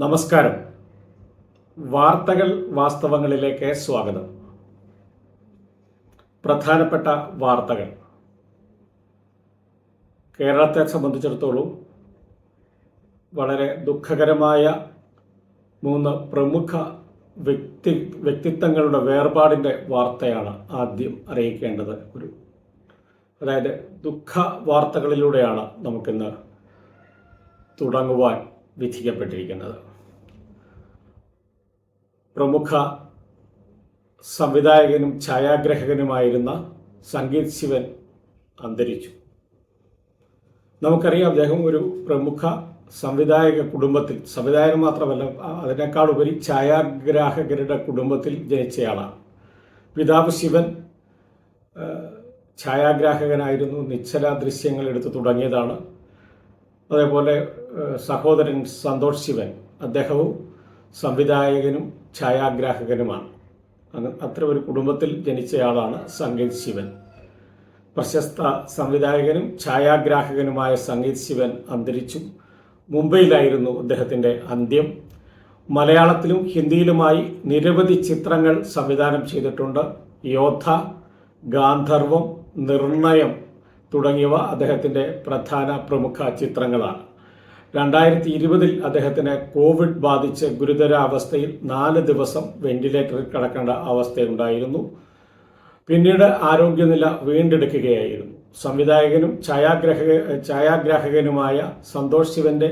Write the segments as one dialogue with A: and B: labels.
A: നമസ്കാരം. വാർത്തകൾ വാസ്തവങ്ങളിലേക്ക് സ്വാഗതം. പ്രധാനപ്പെട്ട വാർത്തകൾ. കേരളത്തെ സംബന്ധിച്ചിടത്തോളം വളരെ ദുഃഖകരമായ മൂന്ന് പ്രമുഖ വ്യക്തി വ്യക്തിത്വങ്ങളുടെ വേർപാടിന്റെ വാർത്തയാണ് ആദ്യം അറിയിക്കേണ്ടത് ഒരു. അതായത് ദുഃഖ വാർത്തകളിലൂടെയാണ് നമുക്കിന്ന് തുടങ്ങുവാൻ വിധിക്കപ്പെട്ടിരിക്കുന്നത്. പ്രമുഖ സംവിധായകനും ഛായാഗ്രഹകനുമായിരുന്ന സംഗീത് ശിവൻ അന്തരിച്ചു. നമുക്കറിയാം അദ്ദേഹം ഒരു പ്രമുഖ സംവിധായക കുടുംബത്തിൽ സംവിധായകൻ മാത്രമല്ല അതിനേക്കാൾ ഉപരി ഛായാഗ്രാഹകരുടെ കുടുംബത്തിൽ ജനിച്ചയാളാണ്. പിതാവ് ശിവൻ ഛായാഗ്രാഹകനായിരുന്നു നിശ്ചല ദൃശ്യങ്ങൾ എടുത്തു തുടങ്ങിയതാണ്. അതേപോലെ സഹോദരൻ സന്തോഷ് ശിവൻ അദ്ദേഹവും സംവിധായകനും ഛായാഗ്രാഹകനുമാണ്. അത്ര ഒരു കുടുംബത്തിൽ ജനിച്ചയാളാണ് സംഗീത് ശിവൻ. പ്രശസ്ത സംവിധായകനും ഛായാഗ്രാഹകനുമായ സംഗീത് ശിവൻ അന്തരിച്ചു. മുംബൈയിലായിരുന്നു അദ്ദേഹത്തിന്റെ അന്ത്യം. മലയാളത്തിലും ഹിന്ദിയിലുമായി നിരവധി ചിത്രങ്ങൾ സംവിധാനം ചെയ്തിട്ടുണ്ട്. യോദ്ധ ഗാന്ധർവം നിർണയം തുടങ്ങിയവ അദ്ദേഹത്തിന്റെ പ്രധാന പ്രമുഖ ചിത്രങ്ങളാണ്. രണ്ടായിരത്തി ഇരുപതിൽ അദ്ദേഹത്തിന് കോവിഡ് ബാധിച്ച് ഗുരുതരാവസ്ഥയിൽ നാല് ദിവസം വെന്റിലേറ്ററിൽ കിടക്കേണ്ട അവസ്ഥയുണ്ടായിരുന്നു. പിന്നീട് ആരോഗ്യനില വീണ്ടെടുക്കുകയായിരുന്നു. സംവിധായകനും ഛായാഗ്രഹ ഛായാഗ്രാഹകനുമായ സന്തോഷ് ശിവന്റെ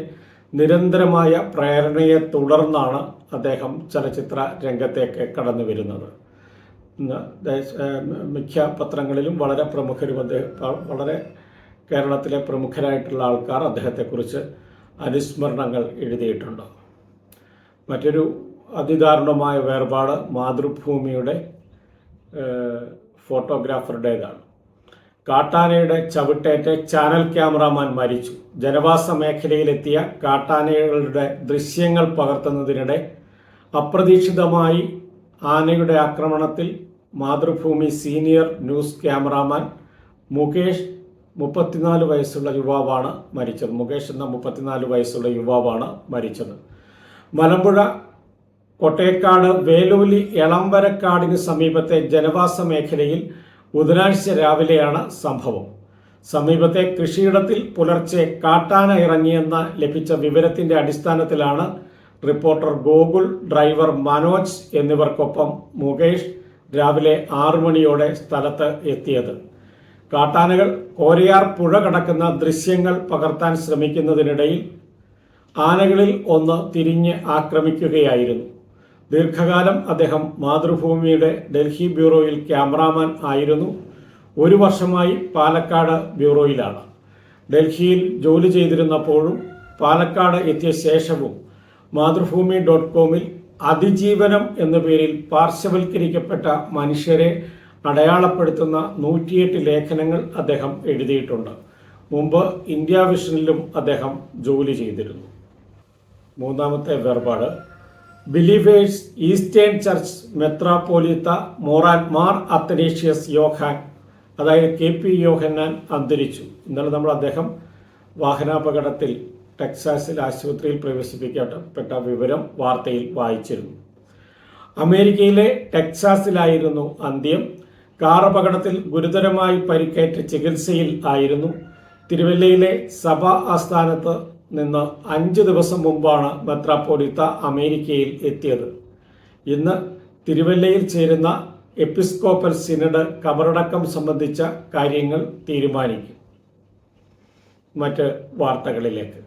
A: നിരന്തരമായ പ്രേരണയെ തുടർന്നാണ് അദ്ദേഹം ചലച്ചിത്ര രംഗത്തേക്ക് കടന്നു വരുന്നത്. മിക്ക പത്രങ്ങളിലും വളരെ പ്രമുഖരും വളരെ കേരളത്തിലെ പ്രമുഖരായിട്ടുള്ള ആൾക്കാർ അദ്ദേഹത്തെക്കുറിച്ച് അനുസ്മരണങ്ങൾ എഴുതിയിട്ടുണ്ട്? മറ്റൊരു അതിദാരുണമായ വേർപാട് മാതൃഭൂമിയുടെ ഫോട്ടോഗ്രാഫറുടേതാണ്. കാട്ടാനയുടെ ചവിട്ടേറ്റ് ചാനൽ ക്യാമറാമാൻ മരിച്ചു. ജനവാസ മേഖലയിലെത്തിയ കാട്ടാനകളുടെ ദൃശ്യങ്ങൾ പകർത്തുന്നതിനിടെ അപ്രതീക്ഷിതമായി ആനയുടെ ആക്രമണത്തിൽ Mathrubhumi senior news cameraman Mukesh മുപ്പത്തിനാല് വയസ്സുള്ള യുവാവാണ് മരിച്ചത്. മുകേഷ് എന്ന മുപ്പത്തിനാല് വയസ്സുള്ള യുവാവാണ് മരിച്ചത്. മലമ്പുഴ കൊട്ടേക്കാട് വേലൂലി എളമ്പരക്കാടിന് സമീപത്തെ ജനവാസ മേഖലയിൽ ബുധനാഴ്ച രാവിലെയാണ് സംഭവം. സമീപത്തെ കൃഷിയിടത്തിൽ പുലർച്ചെ കാട്ടാന ഇറങ്ങിയെന്ന ലഭിച്ച വിവരത്തിന്റെ അടിസ്ഥാനത്തിലാണ് റിപ്പോർട്ടർ ഗോകുൽ ഡ്രൈവർ മനോജ് എന്നിവർക്കൊപ്പം മുകേഷ് രാവിലെ ആറു മണിയോടെ സ്ഥലത്ത് എത്തിയത്. കാട്ടാനകൾ കോരയാർ പുഴ കടക്കുന്ന ദൃശ്യങ്ങൾ പകർത്താൻ ശ്രമിക്കുന്നതിനിടയിൽ ആനകളിൽ ഒന്ന് തിരിഞ്ഞ് ആക്രമിക്കുകയായിരുന്നു. ദീർഘകാലം അദ്ദേഹം മാതൃഭൂമിയുടെ ഡൽഹി ബ്യൂറോയിൽ ക്യാമറാമാൻ ആയിരുന്നു. ഒരു വർഷമായി പാലക്കാട് ബ്യൂറോയിലാണ്. ഡൽഹിയിൽ ജോലി ചെയ്തിരുന്നപ്പോഴും പാലക്കാട് എത്തിയ ശേഷവും മാതൃഭൂമി ഡോട്ട് കോമിൽ അതിജീവനം എന്ന പേരിൽ പാർശ്വവൽക്കരിക്കപ്പെട്ട മനുഷ്യരെ അടയാളപ്പെടുത്തുന്ന നൂറ്റിയെട്ട് ലേഖനങ്ങൾ അദ്ദേഹം എഴുതിയിട്ടുണ്ട്. മുമ്പ് ഇന്ത്യ വിഷനിലും അദ്ദേഹം ജോലി ചെയ്തിരുന്നു. മൂന്നാമത്തെ വേർപാട്. ബിലീവേഴ്സ് ഈസ്റ്റേൺ ചർച്ച് മെത്രാപ്പോലിത്ത മോറാൻ മാർ അത്തനേഷ്യസ് യോഹാൻ അതായത് കെ പി യോഹന്നാൻ അന്തരിച്ചു. ഇന്നലെ നമ്മൾ അദ്ദേഹം വാഹനാപകടത്തിൽ ടെക്സാസിൽ ആശുപത്രിയിൽ പ്രവേശിപ്പിക്കപ്പെട്ട വിവരം വാർത്തയിൽ വായിച്ചിരുന്നു. അമേരിക്കയിലെ ടെക്സാസിലായിരുന്നു അന്ത്യം. കാർ അപകടത്തിൽ ഗുരുതരമായി പരിക്കേറ്റ ചികിത്സയിൽ ആയിരുന്നു. തിരുവല്ലയിലെ സഭാ ആസ്ഥാനത്ത് നിന്ന് അഞ്ച് ദിവസം മുമ്പാണ് മെത്രാപ്പോലിത്ത അമേരിക്കയിൽ എത്തിയത്. ഇന്ന് തിരുവല്ലയിൽ ചേരുന്ന എപ്പിസ്കോപ്പൽ സിനഡ് കബറടക്കം സംബന്ധിച്ച കാര്യങ്ങൾ തീരുമാനിക്കും. മറ്റ് വാർത്തകളിലേക്ക്.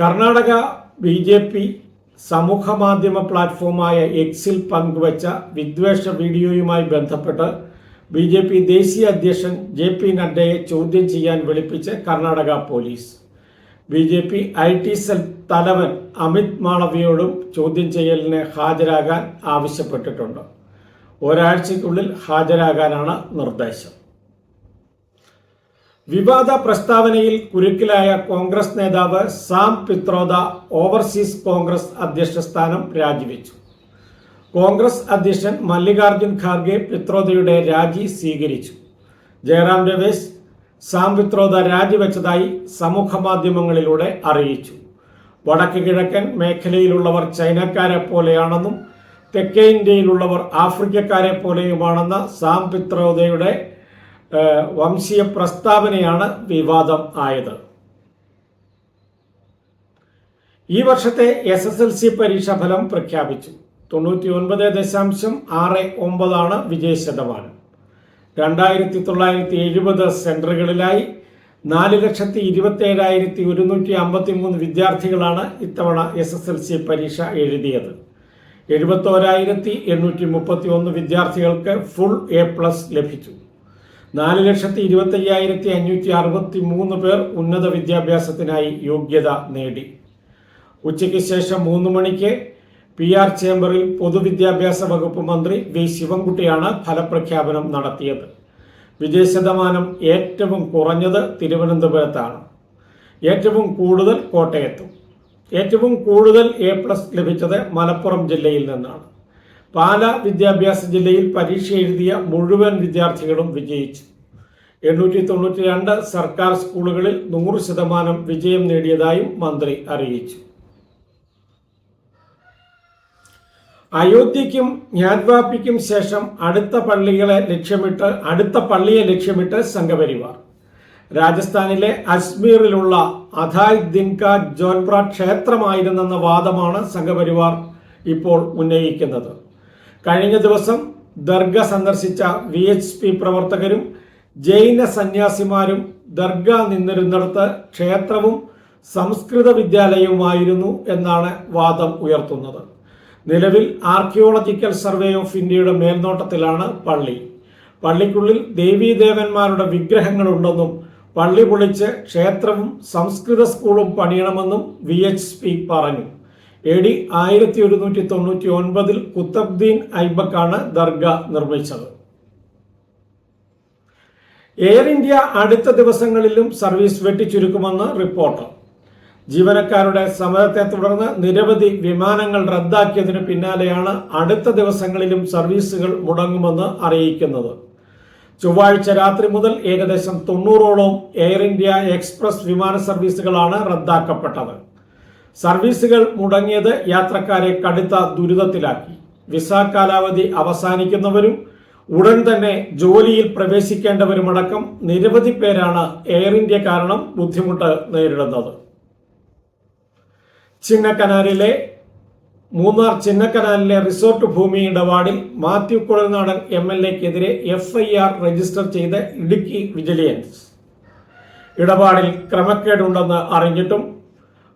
A: കർണാടക ബി ജെ പി സമൂഹ മാധ്യമ പ്ലാറ്റ്ഫോമായ എക്സിൽ പങ്കുവച്ച വിദ്വേഷ വീഡിയോയുമായി ബന്ധപ്പെട്ട് ബി ജെ പി ദേശീയ അധ്യക്ഷൻ ജെ പി നഡ്ഡയെ ചോദ്യം ചെയ്യാൻ വിളിപ്പിച്ച് Karnataka police. B J P I T cell തലവൻ അമിത് മാളവിയോടും ചോദ്യം ചെയ്യലിന് ഹാജരാകാൻ ആവശ്യപ്പെട്ടിട്ടുണ്ട്. ഒരാഴ്ചയ്ക്കുള്ളിൽ ഹാജരാകാനാണ് നിർദ്ദേശം. വിവാദ പ്രസ്താവനയിൽ കുരുക്കിലായ കോൺഗ്രസ് നേതാവ് സാം പിത്രോദ ഓവർസീസ് കോൺഗ്രസ് അധ്യക്ഷ സ്ഥാനം രാജിവെച്ചു. കോൺഗ്രസ് അധ്യക്ഷൻ മല്ലികാർജുൻ ഖാർഗെ പിത്രോദയുടെ രാജി സ്വീകരിച്ചു. ജയറാം രമേശ് സാം പിത്രോദ രാജിവെച്ചതായി സമൂഹ മാധ്യമങ്ങളിലൂടെ അറിയിച്ചു. വടക്ക് കിഴക്കൻ മേഖലയിലുള്ളവർ ചൈനക്കാരെ പോലെയാണെന്നും തെക്കേ ഇന്ത്യയിലുള്ളവർ ആഫ്രിക്കക്കാരെ പോലെയുമാണെന്ന സാം പിത്രോദയുടെ വംശീയ പ്രസ്താവനയാണ് വിവാദം ആയത്. ഈ വർഷത്തെ എസ് എസ് എൽ സി പരീക്ഷാ ഫലം പ്രഖ്യാപിച്ചു. തൊണ്ണൂറ്റി ഒൻപത് ദശാംശം ആറ് ഒമ്പതാണ് വിജയ ശതമാനം. രണ്ടായിരത്തി തൊള്ളായിരത്തി എഴുപത് സെന്ററുകളിലായി നാല് ലക്ഷത്തി ഇരുപത്തി ഏഴായിരത്തി ഒരുന്നൂറ്റി അമ്പത്തി മൂന്ന് വിദ്യാർത്ഥികളാണ് ഇത്തവണ എസ് എസ് എൽ സി പരീക്ഷ എഴുതിയത്. എഴുപത്തോരായിരത്തി എണ്ണൂറ്റി മുപ്പത്തി ഒന്ന് വിദ്യാർത്ഥികൾക്ക് ഫുൾ എ പ്ലസ് ലഭിച്ചു. നാല് ലക്ഷത്തി ഇരുപത്തി അയ്യായിരത്തി അഞ്ഞൂറ്റി അറുപത്തി മൂന്ന് പേർ ഉന്നത വിദ്യാഭ്യാസത്തിനായി യോഗ്യത നേടി. ഉച്ചയ്ക്ക് ശേഷം മൂന്ന് മണിക്ക് പി ആർ ചേംബറിൽ പൊതുവിദ്യാഭ്യാസ വകുപ്പ് മന്ത്രി വി ശിവൻകുട്ടിയാണ് ഫലപ്രഖ്യാപനം നടത്തിയത്. വിജയശതമാനം ഏറ്റവും കുറഞ്ഞത് തിരുവനന്തപുരത്താണ്. ഏറ്റവും കൂടുതൽ കോട്ടയത്തും. ഏറ്റവും കൂടുതൽ എ പ്ലസ് ലഭിച്ചത് മലപ്പുറം ജില്ലയിൽ നിന്നാണ്. പാല വിദ്യാഭ്യാസ ജില്ലയിൽ പരീക്ഷ എഴുതിയ മുഴുവൻ വിദ്യാർത്ഥികളും വിജയിച്ചു. എണ്ണൂറ്റി തൊണ്ണൂറ്റി രണ്ട് സർക്കാർ സ്കൂളുകളിൽ നൂറ് ശതമാനം വിജയം നേടിയതായും മന്ത്രി അറിയിച്ചു. അയോധ്യയ്ക്കും ജ്ഞാൻവാപ്പിക്കും ശേഷം അടുത്ത പള്ളികളെ ലക്ഷ്യമിട്ട് അടുത്ത പള്ളിയെ ലക്ഷ്യമിട്ട് സംഘപരിവാർ. രാജസ്ഥാനിലെ അജ്മീറിലുള്ള അധായ് ദിൻക ജോൻപ്ര ക്ഷേത്രമായിരുന്നെന്ന വാദമാണ് സംഘപരിവാർ ഇപ്പോൾ ഉന്നയിക്കുന്നത്. കഴിഞ്ഞ ദിവസം ദർഗ സന്ദർശിച്ച വി എച്ച് പി പ്രവർത്തകരും ജൈന സന്യാസിമാരും ദർഗ നിന്നിരുന്നിടത്ത് ക്ഷേത്രവും സംസ്കൃത വിദ്യാലയവുമായിരുന്നു എന്നാണ് വാദം ഉയർത്തുന്നത്. നിലവിൽ ആർക്കിയോളജിക്കൽ സർവേ ഓഫ് ഇന്ത്യയുടെ മേൽനോട്ടത്തിലാണ് പള്ളി. പള്ളിക്കുള്ളിൽ ദേവീദേവന്മാരുടെ വിഗ്രഹങ്ങളുണ്ടെന്നും പള്ളി പൊളിച്ച് ക്ഷേത്രവും സംസ്കൃത സ്കൂളും പണിയണമെന്നും വി പറഞ്ഞു. എ ഡി ആയിരത്തി ഒരുന്നൂറ്റി തൊണ്ണൂറ്റി ഒൻപതിൽ കുത്തബ്ദീൻ ഐബക്കാണ് ദർഗ നിർമ്മിച്ചത്. എയർ ഇന്ത്യ അടുത്ത ദിവസങ്ങളിലും സർവീസ് വെട്ടിച്ചുരുക്കുമെന്ന് റിപ്പോർട്ട്. ജീവനക്കാരുടെ സമരത്തെ തുടർന്ന് നിരവധി വിമാനങ്ങൾ റദ്ദാക്കിയതിന് പിന്നാലെയാണ് അടുത്ത ദിവസങ്ങളിലും സർവീസുകൾ മുടങ്ങുമെന്ന് അറിയിക്കുന്നത്. ചൊവ്വാഴ്ച രാത്രി മുതൽ ഏകദേശം തൊണ്ണൂറോളം എയർ ഇന്ത്യ എക്സ്പ്രസ് വിമാന സർവീസുകളാണ് റദ്ദാക്കപ്പെട്ടത്. സർവീസുകൾ മുടങ്ങിയത് യാത്രക്കാരെ കടുത്ത ദുരിതത്തിലാക്കി. വിസ കാലാവധി അവസാനിക്കുന്നവരും ഉടൻ തന്നെ ജോലിയിൽ പ്രവേശിക്കേണ്ടവരുമടക്കം നിരവധി പേരാണ് എയർ ഇന്ത്യ കാരണം ബുദ്ധിമുട്ട് നേരിടുന്നത്. ചിന്നക്കനാലിലെ മൂന്നാർ ചിന്നക്കനാലിലെ റിസോർട്ട് ഭൂമി ഇടപാടിൽ മാത്യു കുഴൽനാടൻ എം എൽ എക്കെതിരെ എഫ് ഐ ആർ രജിസ്റ്റർ ചെയ്ത് ഇടുക്കി വിജിലൻസ്. ഇടപാടിൽ ക്രമക്കേടുണ്ടെന്ന് അറിഞ്ഞിട്ടും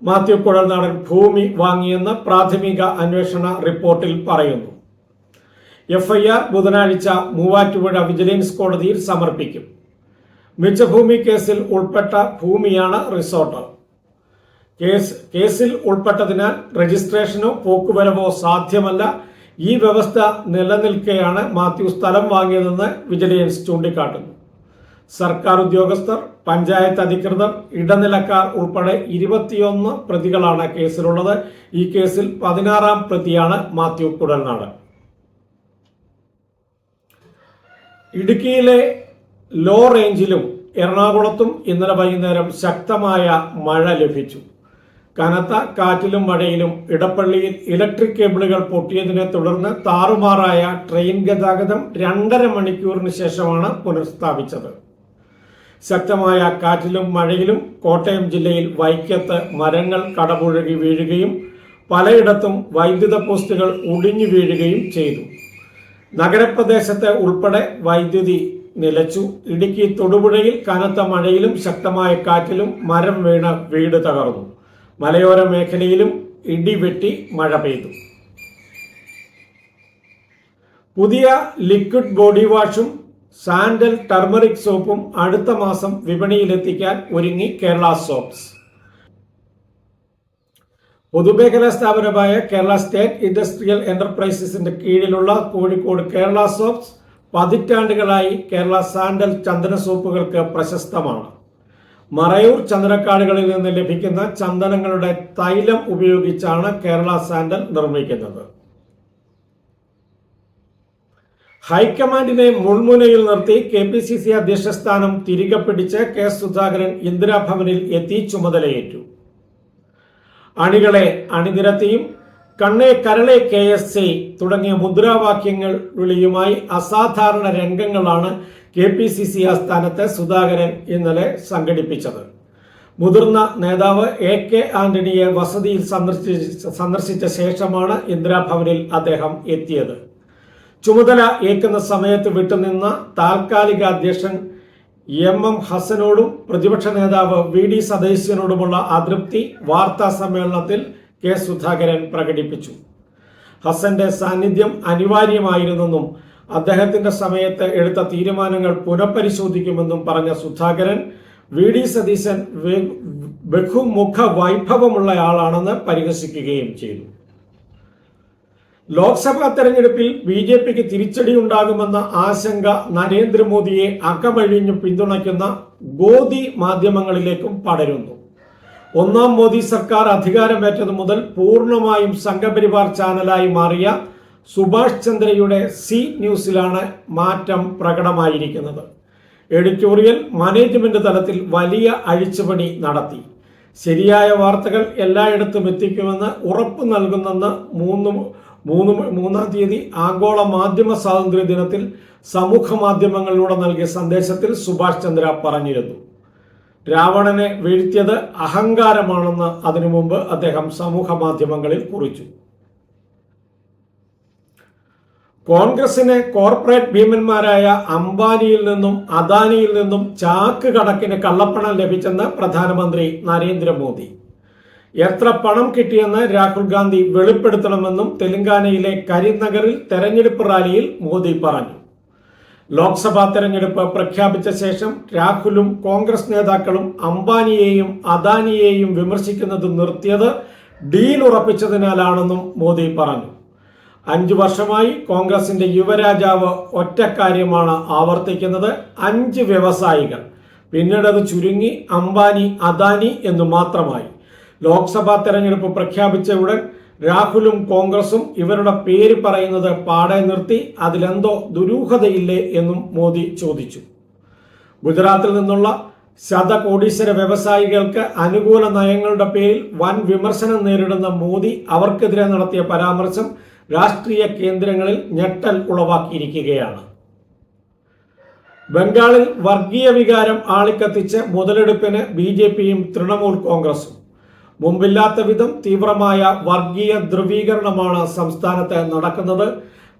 A: മാത്യു കുഴൽനാടൻ ഭൂമി വാങ്ങിയെന്ന് പ്രാഥമിക അന്വേഷണ റിപ്പോർട്ടിൽ പറയുന്നു. എഫ്ഐആർ ബുധനാഴ്ച മൂവാറ്റുപുഴ വിജിലൻസ് കോടതിയിൽ സമർപ്പിക്കും. മിച്ചഭൂമി കേസിൽ ഉൾപ്പെട്ട ഭൂമിയാണ് റിസോർട്ട്. കേസ് കേസിൽ ഉൾപ്പെട്ടതിനാൽ രജിസ്ട്രേഷനോ പോക്കുവരവോ സാധ്യമല്ല. ഈ വ്യവസ്ഥ നിലനിൽക്കെയാണ് മാത്യു സ്ഥലം വാങ്ങിയതെന്ന് വിജിലൻസ് ചൂണ്ടിക്കാട്ടുന്നു. സർക്കാർ ഉദ്യോഗസ്ഥർ പഞ്ചായത്ത് അധികൃതർ ഇടനിലക്കാർ ഉൾപ്പെടെ ഇരുപത്തിയൊന്ന് പ്രതികളാണ് കേസിലുള്ളത്. ഈ കേസിൽ പതിനാറാം പ്രതിയാണ് മാത്യു കുടൽനാട് ഇടുക്കിയിലെ ലോ റേഞ്ചിലും എറണാകുളത്തും ഇന്നലെ വൈകുന്നേരം ശക്തമായ മഴ ലഭിച്ചു. കനത്ത കാറ്റിലും മഴയിലും ഇടപ്പള്ളിയിൽ ഇലക്ട്രിക് കേബിളുകൾ പൊട്ടിയതിനെ തുടർന്ന് താറുമാറായ ട്രെയിൻ ഗതാഗതം രണ്ടര മണിക്കൂറിന് ശേഷമാണ് പുനഃസ്ഥാപിച്ചത്. ശക്തമായ കാറ്റിലും മഴയിലും കോട്ടയം ജില്ലയിൽ വൈക്കത്ത് മരങ്ങൾ കടപുഴകി വീഴുകയും പലയിടത്തും വൈദ്യുത പോസ്റ്റുകൾ ഒടിഞ്ഞു വീഴുകയും ചെയ്തു. നഗരപ്രദേശത്ത് ഉൾപ്പെടെ വൈദ്യുതി നിലച്ചു. ഇടുക്കി തൊടുപുഴയിൽ കനത്ത മഴയിലും ശക്തമായ കാറ്റിലും മരം വീണ വീട് തകർന്നു. മലയോര മേഖലയിലും ഇടിവെട്ടി മഴ പെയ്തു. പുതിയ ലിക്വിഡ് ബോഡി വാഷും സാൻഡൽ ടർമറിക് സോപ്പും അടുത്ത മാസം വിപണിയിലെത്തിക്കാൻ ഒരുങ്ങി കേരള സോപ്സ്. പൊതുമേഖലാ സ്ഥാപനമായ കേരള സ്റ്റേറ്റ് ഇൻഡസ്ട്രിയൽ എന്റർപ്രൈസസിന്റെ കീഴിലുള്ള കോഴിക്കോട് കേരള സോപ്സ് പതിറ്റാണ്ടുകളായി കേരള സാൻഡൽ ചന്ദന സോപ്പുകൾക്ക് പ്രശസ്തമാണ്. മറയൂർ ചന്ദനക്കാടുകളിൽ നിന്ന് ലഭിക്കുന്ന ചന്ദനങ്ങളുടെ തൈലം ഉപയോഗിച്ചാണ് കേരള സാൻഡൽ നിർമ്മിക്കുന്നത്. ഹൈക്കമാൻഡിനെ മുൾമുനയിൽ നിർത്തി കെ പി സി സി അധ്യക്ഷ സ്ഥാനം തിരികെ പിടിച്ച് കെ സുധാകരൻ ഇന്ദിരാഭവനിൽ എത്തി ചുമതലയേറ്റു. അണികളെ അണിനിരത്തിയും കണ്ണേ കരളെ കെ എസ് എ തുടങ്ങിയ മുദ്രാവാക്യങ്ങൾ വിളിയുമായി അസാധാരണ രംഗങ്ങളാണ് കെ പി സി സി ആസ്ഥാനത്ത് സുധാകരൻ ഇന്നലെ സംഘടിപ്പിച്ചത്. മുതിർന്ന നേതാവ് എ കെ ആന്റണിയെ വസതിയിൽ സന്ദർശിച്ച സന്ദർശിച്ച ശേഷമാണ് ഇന്ദിരാഭവനിൽ അദ്ദേഹം എത്തിയത്. ചുമതല ഏൽക്കുന്ന സമയത്ത് വിട്ടുനിന്ന താൽക്കാലിക അധ്യക്ഷൻ എം എം ഹസനോടും പ്രതിപക്ഷ നേതാവ് വി ഡി സതീശനോടുമുള്ള അതൃപ്തി വാർത്താ സമ്മേളനത്തിൽ കെ സുധാകരൻ പ്രകടിപ്പിച്ചു. ഹസന്റെ സാന്നിധ്യം അനിവാര്യമായിരുന്നെന്നും അദ്ദേഹത്തിന്റെ സമയത്ത് എടുത്ത തീരുമാനങ്ങൾ പുനഃപരിശോധിക്കുമെന്നും പറഞ്ഞ സുധാകരൻ വി ഡി സതീശൻ ബഹുമുഖ വൈഭവമുള്ളയാളാണെന്ന് പരിഹസിക്കുകയും ചെയ്തു. ലോക്സഭാ തെരഞ്ഞെടുപ്പിൽ ബി ജെ പിക്ക് തിരിച്ചടി ഉണ്ടാകുമെന്ന ആശങ്ക നരേന്ദ്രമോദിയെ അകമഴിഞ്ഞു പിന്തുണയ്ക്കുന്ന ഗോദി മാധ്യമങ്ങളിലേക്കും പടരുന്നു. ഒന്നാം മോദി സർക്കാർ അധികാരമേറ്റത് മുതൽ പൂർണമായും സംഘപരിവാർ ചാനലായി മാറിയ സുഭാഷ് ചന്ദ്രയുടെ സി ന്യൂസിലാണ് മാറ്റം പ്രകടമായിരിക്കുന്നത്. എഡിറ്റോറിയൽ മാനേജ്മെന്റ് തലത്തിൽ വലിയ അഴിച്ചുപണി നടത്തി. ശരിയായ വാർത്തകൾ എല്ലായിടത്തും എത്തിക്കുമെന്ന് ഉറപ്പ് നൽകുന്നെന്ന് മൂന്ന് മൂന്ന് മൂന്നാം തീയതി ആഗോള മാധ്യമ സ്വാതന്ത്ര്യ ദിനത്തിൽ സമൂഹ മാധ്യമങ്ങളിലൂടെ നൽകിയ സന്ദേശത്തിൽ സുഭാഷ് ചന്ദ്ര പറഞ്ഞിരുന്നു. രാവണനെ വീഴ്ത്തിയത് അഹങ്കാരമാണെന്ന് അതിനു മുമ്പ് അദ്ദേഹം സമൂഹ മാധ്യമങ്ങളിൽ കുറിച്ചു. കോൺഗ്രസിനെ കോർപ്പറേറ്റ് ഭീമന്മാരായ അംബാനിയിൽ നിന്നും അദാനിയിൽ നിന്നും ചാക്ക് കണക്കിന് കള്ളപ്പണം ലഭിച്ചെന്ന് പ്രധാനമന്ത്രി നരേന്ദ്രമോദി. എത്ര പണം കിട്ടിയെന്ന് രാഹുൽ ഗാന്ധി വെളിപ്പെടുത്തണമെന്നും തെലങ്കാനയിലെ കരിനഗറിൽ തെരഞ്ഞെടുപ്പ് റാലിയിൽ മോദി പറഞ്ഞു. ലോക്സഭാ തെരഞ്ഞെടുപ്പ് പ്രഖ്യാപിച്ച ശേഷം രാഹുലും കോൺഗ്രസ് നേതാക്കളും അംബാനിയെയും അദാനിയെയും വിമർശിക്കുന്നത് നിർത്തിയത് ഡീൽ ഉറപ്പിച്ചതിനാലാണെന്നും മോദി പറഞ്ഞു. അഞ്ചു വർഷമായി കോൺഗ്രസിന്റെ യുവരാജാവ് ഒറ്റക്കാര്യമാണ് ആവർത്തിക്കുന്നത് അഞ്ച് വ്യവസായികൾ. പിന്നീട് അത് ചുരുങ്ങി അംബാനി അദാനി എന്നു മാത്രമായി. ലോക്സഭാ തെരഞ്ഞെടുപ്പ് പ്രഖ്യാപിച്ച ഉടൻ രാഹുലും കോൺഗ്രസും ഇവരുടെ പേര് പറയുന്നത് പാടെ നിർത്തി അതിലെന്തോ ദുരൂഹതയില്ലേ എന്നും മോദി ചോദിച്ചു. ഗുജറാത്തിൽ നിന്നുള്ള ശതകോടീശ്വര വ്യവസായികൾക്ക് അനുകൂല നയങ്ങളുടെ പേരിൽ വൻ വിമർശനം നേരിടുന്ന മോദി അവർക്കെതിരെ നടത്തിയ പരാമർശം രാഷ്ട്രീയ കേന്ദ്രങ്ങളിൽ ഞെട്ടൽ ഉളവാക്കിയിരിക്കുകയാണ്. ബംഗാളിൽ വർഗീയ വികാരം ആളിക്കത്തിച്ച് മുതലെടുപ്പിന് ബി ജെ പിയും തൃണമൂൽ കോൺഗ്രസും. മുമ്പില്ലാത്ത വിധം തീവ്രമായ വർഗീയ ധ്രുവീകരണമാണ് സംസ്ഥാനത്ത് നടക്കുന്നത്.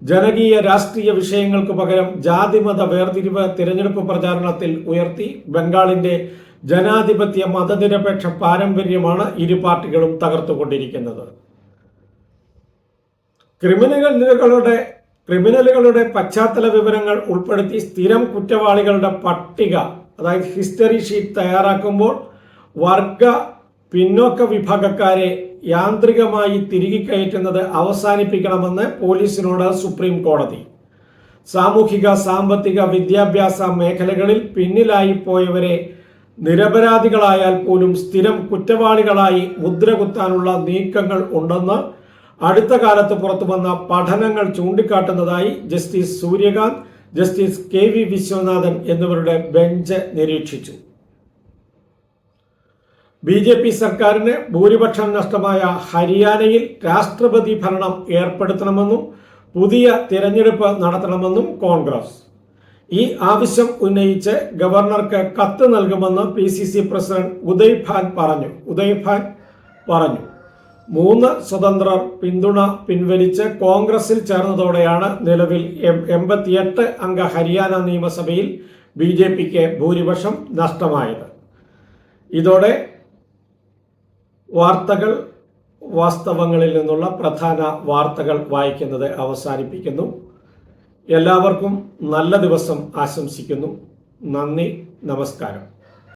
A: ജനകീയ രാഷ്ട്രീയ വിഷയങ്ങൾക്ക് പകരം ജാതിമത വേർതിരിവ് തിരഞ്ഞെടുപ്പ് പ്രചാരണത്തിൽ ഉയർത്തി. ബംഗാളിന്റെ ജനാധിപത്യ മതനിരപേക്ഷ പാരമ്പര്യമാണ് ഇരു പാർട്ടികളും തകർത്തുകൊണ്ടിരിക്കുന്നത്. ക്രിമിനലുകളുടെ ക്രിമിനലുകളുടെ പശ്ചാത്തല വിവരങ്ങൾ ഉൾപ്പെടുത്തി സ്ഥിരം കുറ്റവാളികളുടെ പട്ടിക അതായത് ഹിസ്റ്ററി ഷീറ്റ് തയ്യാറാക്കുമ്പോൾ വർഗ പിന്നോക്ക വിഭാഗക്കാരെ യാന്ത്രികമായി തിരികെ കയറ്റുന്നത് അവസാനിപ്പിക്കണമെന്ന് പോലീസിനോട് സുപ്രീം കോടതി. സാമൂഹിക സാമ്പത്തിക വിദ്യാഭ്യാസ മേഖലകളിൽ പിന്നിലായി പോയവരെ നിരപരാധികളായാൽ പോലും സ്ഥിരം കുറ്റവാളികളായി മുദ്രകുത്താനുള്ള നീക്കങ്ങൾ ഉണ്ടെന്ന് അടുത്ത കാലത്ത് പുറത്തു വന്ന പഠനങ്ങൾ ചൂണ്ടിക്കാട്ടുന്നതായി justice Suryakant justice K V Viswanathan എന്നിവരുടെ ബെഞ്ച് നിരീക്ഷിച്ചു. ബി ജെ പി സർക്കാരിന് ഭൂരിപക്ഷം നഷ്ടമായ ഹരിയാനയിൽ രാഷ്ട്രപതി ഭരണം ഏർപ്പെടുത്തണമെന്നും പുതിയ തിരഞ്ഞെടുപ്പ് നടത്തണമെന്നും കോൺഗ്രസ്. ഈ ആവശ്യം ഉന്നയിച്ച് ഗവർണർക്ക് കത്ത് നൽകുമെന്ന് P C C president Uday Bhan പറഞ്ഞു. ഉദയ് ഭാൻ പറഞ്ഞു മൂന്ന് സ്വതന്ത്രർ പിന്തുണ പിൻവലിച്ച് കോൺഗ്രസിൽ ചേർന്നതോടെയാണ് നിലവിൽ എൺപത്തിയെട്ട് അംഗ ഹരിയാന നിയമസഭയിൽ ബി ജെ പിക്ക് ഭൂരിപക്ഷം നഷ്ടമായത്. ഇതോടെ വാർത്തകൾ വാസ്തവങ്ങളിൽ നിന്നുള്ള പ്രധാന വാർത്തകൾ വായിക്കുന്നത് അവസാനിപ്പിക്കുന്നു. എല്ലാവർക്കും നല്ല ദിവസം ആശംസിക്കുന്നു. നന്ദി നമസ്കാരം.